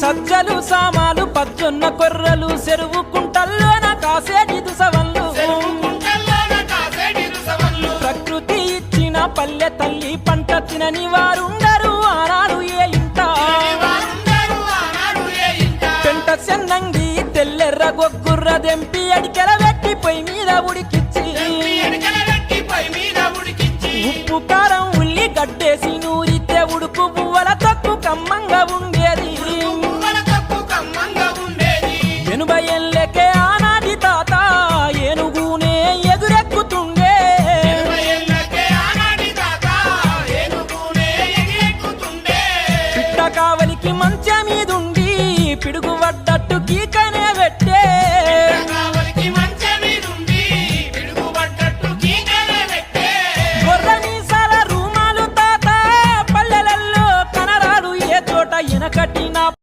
సజ్జలు సామాలు పజ్జొన్న కొర్రలు చెరువు కుంటల్లోన కాసేటి దుసవల్లు ప్రకృతి ఇచ్చిన పల్లె తల్లి పంట తినని వారుండరు ఆనాడు ఏ ఇంట? పెంట చెన్నంగి తెల్లెర్ర గొగ్గుర్ర దెంపి అడికెల పెట్టి పొయ్యి మీద ఉడికిచ్చి. ఉప్పు కారం ఉల్లి గడ్డేసి ఎనభై ఏళ్ళకే ఆనాటి తాత ఏనుగునే ఎగురెక్కుతుండే. పిట్ట కావలికి మంచ మీదుండి పిడుగు పడ్డట్టు గీకనే పెట్టే. వెనకటిన